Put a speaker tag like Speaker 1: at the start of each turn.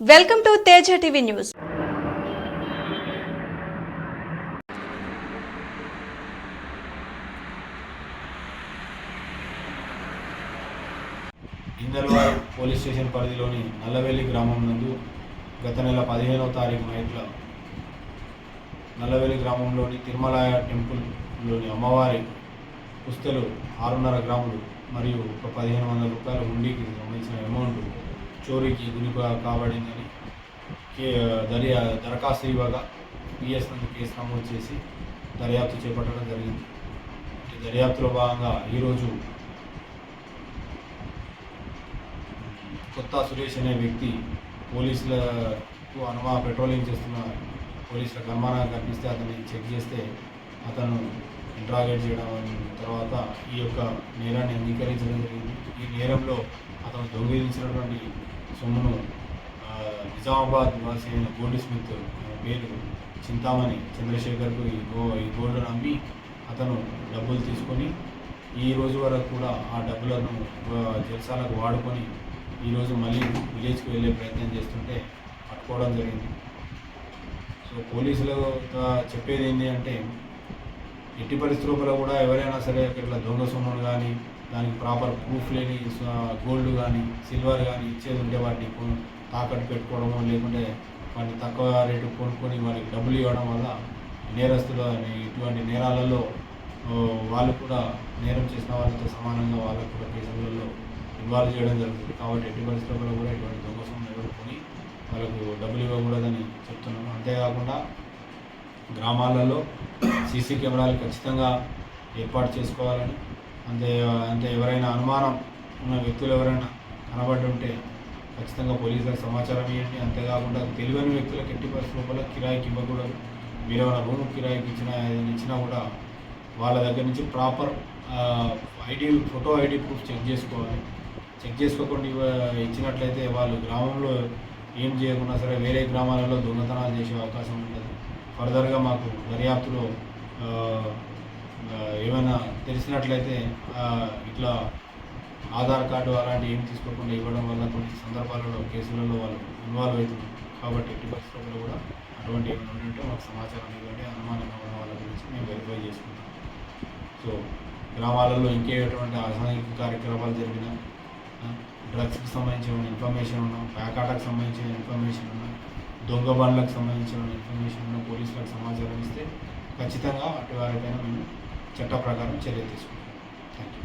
Speaker 1: Welcome to Teja TV news.
Speaker 2: Indalwar police station పరిధిలోని నల్లవెల్లి గ్రామం నందు గత నెల పదిహేనవ తారీఖు నైట్ల నల్లవెల్లి గ్రామంలోని తిరుమలాయ టెంపుల్లోని అమ్మవారి పుస్తలు ఆరున్నర గ్రాములు మరియు ఒక పదిహేను వందల రూపాయల హుండీకి సంబంధించిన అమౌంట్ చోరీకి గురి కాబడిందని కే దర్యా దరఖాస్తు ఇవ్వగా పిఎస్ నందు కేసు నమోదు చేసి దర్యాప్తు చేపట్టడం జరిగింది. ఈ దర్యాప్తులో భాగంగా ఈరోజు కొత్త సురేష్ అనే వ్యక్తి పోలీసులకు అనుమా పెట్రోలింగ్ చేస్తున్న పోలీసుల అనుమానం కనిపిస్తే అతన్ని చెక్ చేస్తే అతను ఇంట్రాగేట్ చేయడం తర్వాత ఈ యొక్క నేరాన్ని అంగీకరించడం జరిగింది. ఈ నేరంలో అతను దొంగిలించినటువంటి సొమ్మును నిజామాబాద్ నివాసి అయిన గోల్డ్ స్మిత్ పేరు చింతామణి చంద్రశేఖర్కు ఈ గో ఈ గోల్డ్ను అమ్మి అతను డబ్బులు తీసుకొని ఈ రోజు వరకు కూడా ఆ డబ్బులను జలసాలకు జల్సాలకు వాడుకొని ఈరోజు మళ్ళీ విలేజ్కి వెళ్ళే ప్రయత్నం చేస్తుంటే పట్టుకోవడం జరిగింది. సో పోలీసులు చెప్పేది ఏంటి అంటే ఎట్టి పరిస్థితుల్లో కూడా ఎవరైనా సరే ఇట్లా దొంగ సొమ్మలు కానీ దానికి ప్రాపర్ ప్రూఫ్ లేని గోల్డ్ కానీ సిల్వర్ కానీ ఇచ్చేది ఉంటే వాటిని తాకట్టు పెట్టుకోవడము లేకుంటే వాటిని తక్కువ రేటు కొనుక్కొని వాళ్ళకి డబ్బులు ఇవ్వడం వల్ల నేరస్తులు అని ఇటువంటి నేరాలలో వాళ్ళు కూడా నేరం చేసిన వాళ్ళతో సమానంగా వాళ్ళకు కూడా కేసులలో ఇన్వాల్వ్ చేయడం జరుగుతుంది. కాబట్టి ఎట్టి పరిస్థితుల్లో కూడా ఇటువంటి దొంగ సొమ్ము ఎవరు వాళ్ళకు డబ్బులు ఇవ్వకూడదని చెప్తున్నాను అంతేకాకుండా గ్రామాలలో సీసీ కెమెరాలు ఖచ్చితంగా ఏర్పాటు చేసుకోవాలని. అంతే అంటే ఎవరైనా అనుమానం ఉన్న వ్యక్తులు ఎవరైనా కనబడి ఉంటే ఖచ్చితంగా పోలీసులకు సమాచారం ఇవ్వండి. అంతేకాకుండా తెలివైన వ్యక్తులకు ఎట్టి పరిస్థితుల కిరాయికి ఇవ్వకూడదు. మీరు ఏమైనా రూమ్ కిరాయికి ఇచ్చిన ఇచ్చినా కూడా వాళ్ళ దగ్గర నుంచి proper ID photo ID proof check చేసుకోవాలి. చెక్ చేసుకోకుండా ఇవ్వ- ఇచ్చినట్లయితే వాళ్ళు గ్రామంలో ఏం చేయకుండా సరే వేరే గ్రామాలలో దొంగతనాలు చేసే అవకాశం ఉంటుంది ఫర్దర్గా మాకు దర్యాప్తులో ఏమైనా తెలిసినట్లయితే ఇట్లా ఆధార్ కార్డు అలాంటివి ఏం తీసుకోకుండా ఇవ్వడం వల్ల కొన్ని సందర్భాలలో కేసులలో వాళ్ళు ఇన్వాల్వ్ అవుతున్నారు. కాబట్టి ఎట్టి పరిస్థితుల్లో కూడా అటువంటి ఏమైనా ఉంటే మాకు సమాచారం ఇవ్వండి. అనుమానంగా ఉన్న వాళ్ళ గురించి మేము వెరిఫై చేసుకుంటాం. సో గ్రామాలలో ఇంకేటువంటి అసాంఘిక కార్యక్రమాలు జరిగినా డ్రగ్స్కి సంబంధించిన ఇన్ఫర్మేషన్ ఉన్నా ప్యాకాటకు సంబంధించిన ఇన్ఫర్మేషన్ ఉన్నా దొంగ బండ్లకు సంబంధించిన ఇన్ఫర్మేషన్ ఉన్నా పోలీసులకు సమాచారం ఇస్తే ఖచ్చితంగా అటు వారిపైన మేము చట్ట ప్రకారం చర్య తీసుకుంటాం. Thank you